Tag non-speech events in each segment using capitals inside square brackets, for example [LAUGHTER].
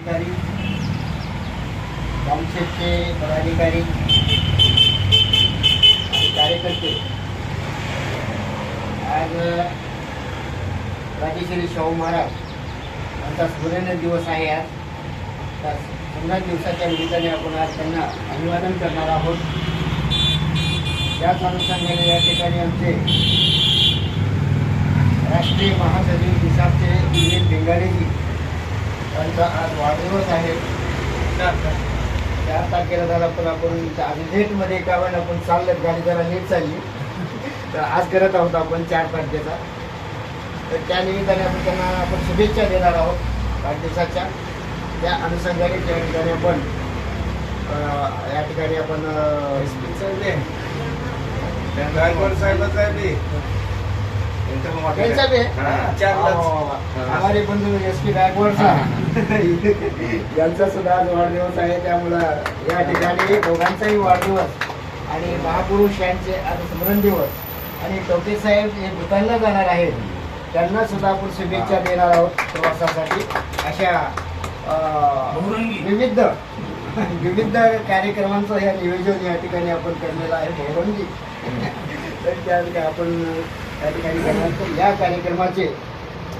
अधिकारी काउन्सिलचे पदाधिकारी आणि कार्यकर्ते. आज राजेश्री शाहू महाराज यांचा सुवर्ण दिवस आहे आज. त्या पन्नास दिवसाच्या निमित्ताने आपण आज त्यांना अभिवादन करणार आहोत. त्याच अनुषंगाने या ठिकाणी आमचे राष्ट्रीय महासचिव निसाबचे विवेक बेंगाडेजी त्यांचा आज वाढदिवस आहे. चार तारखेला झाला पण आपण लेटमध्ये एका वेळेला आपण चाललं गाडी जरा लेट चालली तर आज करत आहोत आपण चार तारखेचा. तर त्या निमित्ताने आपण त्यांना आपण शुभेच्छा देणार आहोत वाढदिवसाच्या. त्या अनुषंगाने त्या ठिकाणी आपण या ठिकाणी आपण अं, गायकवाड आहे त्यांचा बी आहे? हा, वा, वा. हमारे बंधू एस पी गायकवाड साहेब. यांचा सुद्धा आज वाढदिवस आहे त्यामुळं या ठिकाणी दोघांचाही वाढदिवस आणि महापुरुष यांचे आज स्मरण दिवस. आणि टोके साहेब हे भूतानला जाणार आहेत. त्यांना सुद्धा आपण शुभेच्छा देणार आहोत प्रवासासाठी. अशा विविध विविध कार्यक्रमांचं या नियोजन या ठिकाणी आपण केलेलं आहे बहुरंगी. तर त्या आपण त्या ठिकाणी या कार्यक्रमाचे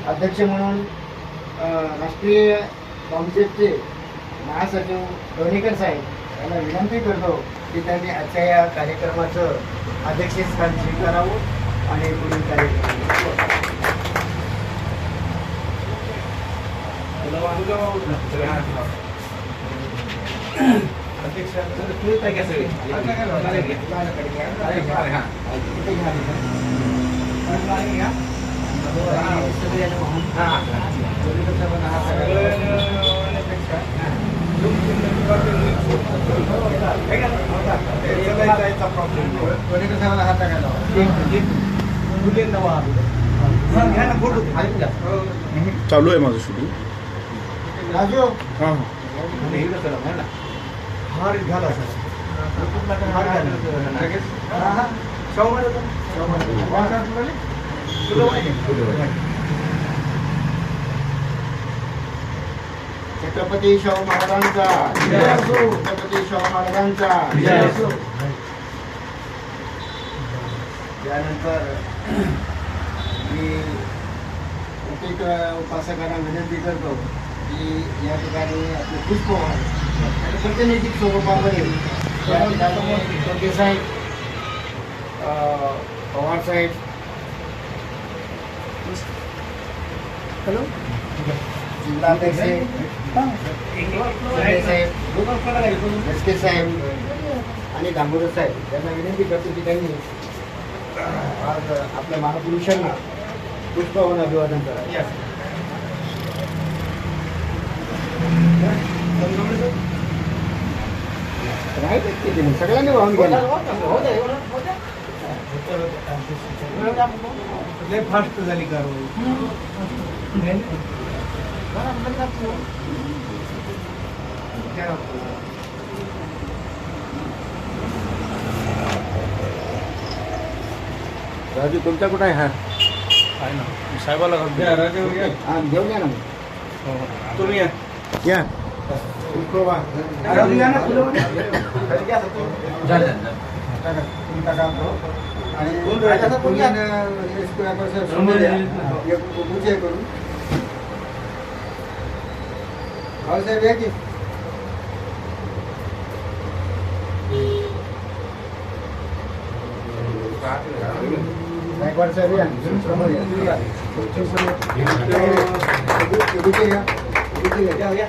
अध्यक्ष म्हणून राष्ट्रीय काँग्रेसचे महासचिव लोणीकर साहेब यांना विनंती करतो की त्यांनी आजच्या या कार्यक्रमाचं अध्यक्षस्थान स्वीकारावं आणि पुढील कार्यक्रम [COUGHS] चालू आहे माझं शूटिंग राजू हां हां छत्रपती शाहू महाराजांचा जय असो. छत्रपती शाहू महाराजांचा जय असो. त्यानंतर मी प्रत्येक उपासकांना विनंती करतो की या ठिकाणी आपले पुष्पवान आणि प्रतिनिधिक स्वरूपामध्ये या ठिकाणी साहेब पवार साहेब हॅलो जिल्हाध्यक्ष साहेब आणि दामोदर साहेब यांना विनंती करतो की त्यांनी आज आपल्या महापुरुषांना पुष्पवान अभिवादन करा सगळ्यांनी वाहून गेला लय फास्ट झाली कारवाई राजू तुमच्या कुठं आहे? हा. आहे ना. साहेबाला राजा घ्या हा, घेऊन या ना मग. तुम्ही या. या. राजू या ना, फुलं. आणि राजाचा कोण घ्या ना, हे स्क्वेअर समोर या. एक पूजा करून भाऊसाहेब या की गायकवाड साहेब या समोर या. इथे या.